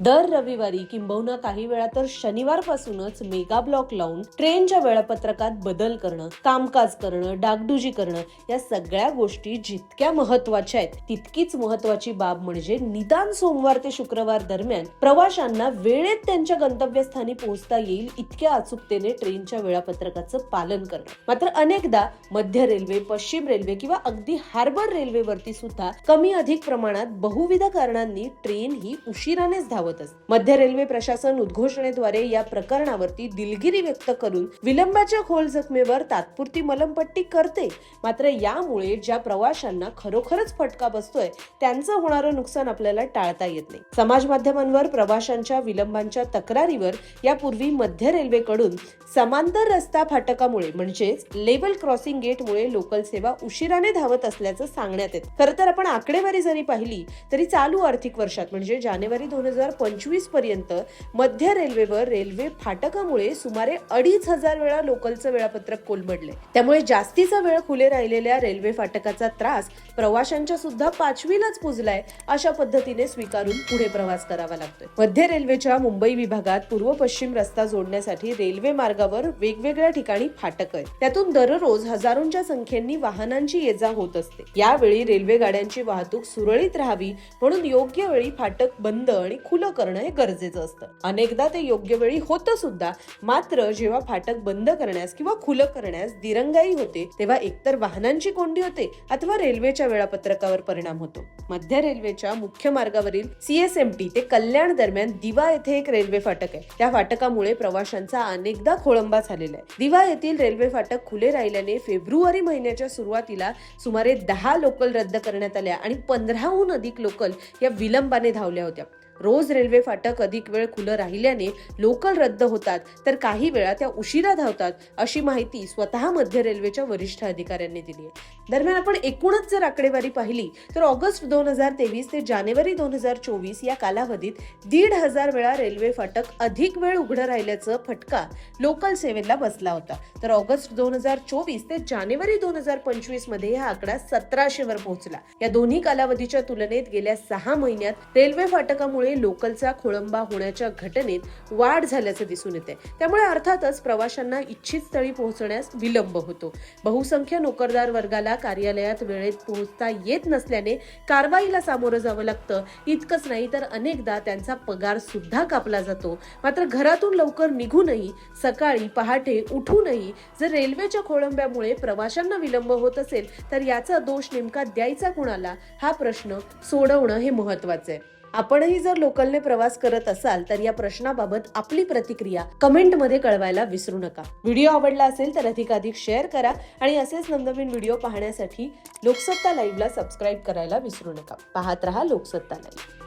दर रविवारी किंबहुना काही वेळा तर शनिवारपासूनच मेगा ब्लॉक लावून ट्रेनच्या वेळापत्रकात बदल करणं कामकाज करणं डागडुजी करणं या सगळ्या गोष्टी जितक्या महत्त्वाच्या आहेत तितकीच महत्वाची बाब म्हणजे निदान सोमवार ते शुक्रवार दरम्यान प्रवाशांना वेळेत त्यांच्या गंतव्यस्थानी पोहोचता येईल इतक्या अचूकतेने ट्रेनच्या वेळापत्रकाचं पालन करणं. मात्र अनेकदा मध्य रेल्वे पश्चिम रेल्वे किंवा अगदी हार्बर रेल्वेवरती सुद्धा कमी अधिक प्रमाणात बहुविध कारणांनी ट्रेन ही उशिरानेच धावते असते मध्य रेल्वे प्रशासन उद्घोषणेद्वारे या प्रकरणावरती दिलगिरी व्यक्त करून विलंबाच्या खोल जखमेवर तात्पुरती मलमपट्टी करते. मात्र यामुळे ज्या प्रवाशांना खरोखरच फटका बसतोय त्यांचं होणारं नुकसान आपल्याला टाळता येत नाही. समाज माध्यमांवर प्रवाशांच्या विलंबांच्या तक्रारीवर यापूर्वी मध्य रेल्वेकडून समांतर रस्ता फाटकामुळे म्हणजेच लेवल क्रॉसिंग गेटमुळे लोकल सेवा उशिराने धावत असल्याचं सांगण्यात येत. खरं तर आपण आकडेवारी जरी पाहिली तरी चालू आर्थिक वर्षात म्हणजे जानेवारी दोन हजार पंचवीसपर्यंत मध्य रेल्वेवर रेल्वे फाटकामुळे सुमारे अडीच हजार वेळा लोकलचं वेळापत्रक कोलमडले. त्यामुळे जास्तीचा वेळ खुले राहिलेल्या रेल्वे फाटकाचा त्रास प्रवाशांच्या सुद्धा पाचवीलाच पुजलाय अशा पद्धतीने स्वीकारून पुढे प्रवास करावा लागतोय. मध्य रेल्वेच्या मुंबई विभागात पूर्व पश्चिम रस्ता जोडण्यासाठी रेल्वे मार्गावर वेगवेगळ्या ठिकाणी फाटक आहेत. त्यातून दररोज हजारोंच्या संख्येने वाहनांची ये जा होत असते. यावेळी रेल्वे गाड्यांची वाहतूक सुरळीत राहावी म्हणून योग्य वेळी फाटक बंद आणि खुलं करणं हे गरजेचं असतं. अनेकदा ते योग्य वेळी होतं सुद्धा मात्र जेव्हा फाटक बंद करण्यास किंवा खुलं करण्यास दिरंगाई होते तेव्हा एकतर वाहनांची कोंडी होते अथवा रेल्वेच्या वेळापत्रकावर परिणाम होतो. मध्य रेल्वेच्या मुख्य मार्गावरील सीएसएमटी ते कल्याण दरम्यान दिवा येथे एक रेल्वे फाटक आहे. त्या फाटकामुळे प्रवाशांचा अनेकदा खोळंबा झालेला आहे. दिवा येथील रेल्वे फाटक खुले राहिल्याने फेब्रुवारी महिन्याच्या सुरुवातीला सुमारे दहा लोकल रद्द करण्यात आल्या आणि पंधराहून अधिक लोकल या विलंबाने धावल्या होत्या. रोज रेल्वे फाटक अधिक वेळ खुलं राहिल्याने लोकल रद्द होतात तर काही वेळा त्या उशिरा धावतात अशी माहिती स्वतः मध्य रेल्वेच्या वरिष्ठ अधिकाऱ्यांनी दिली आहे. दरम्यान आपण एकूणच जर आकडेवारी पाहिली तर ऑगस्ट दोन हजार तेवीस ते जानेवारी दोन हजार चोवीस या कालावधीत दीड हजार वेळा रेल्वे फाटक अधिक वेळ उघडं राहिल्याचं फटका लोकल सेवेला बसला होता. तर ऑगस्ट दोन हजार चोवीस ते जानेवारी दोन हजार पंचवीसमध्ये हा आकडा सतराशे वर पोहोचला. या दोन्ही कालावधीच्या तुलनेत गेल्या सहा महिन्यात रेल्वे फाटकामुळे लोकलचा खोळंबा होण्याच्या घटनेत वाढ झाल्याचं दिसून येते त्यामुळे अर्थातच प्रवाशांना इच्छित स्थळी पोहोचण्यास विलंब होतो. बहुसंख्य नोकरदार वर्गाला कार्यालयात वेळेत पोहोचता येत नसल्याने कारवाईला सामोरं जावं लागतं. इतकंच नाही तर अनेकदा त्यांचा पगार सुद्धा कापला जातो. मात्र घरातून लवकर निघूनही सकाळी पहाटे उठूनही जर रेल्वेच्या खोळंब्यामुळे प्रवाशांना विलंब होत असेल तर याचा दोष नेमका द्यायचा कुणाला? हा प्रश्न सोडवणं हे महत्वाचं आहे. आपणही जर लोकलने प्रवास करत असाल तर या प्रश्नाबाबत आपली प्रतिक्रिया कमेंटमध्ये कळवायला विसरू नका. व्हिडिओ आवडला असेल तर अधिकाधिक शेअर करा आणि असेच नवनवीन व्हिडिओ पाहण्यासाठी लोकसत्ता लाईव्हला सबस्क्राईब करायला विसरू नका. पाहत रहा लोकसत्ता लाईव्ह.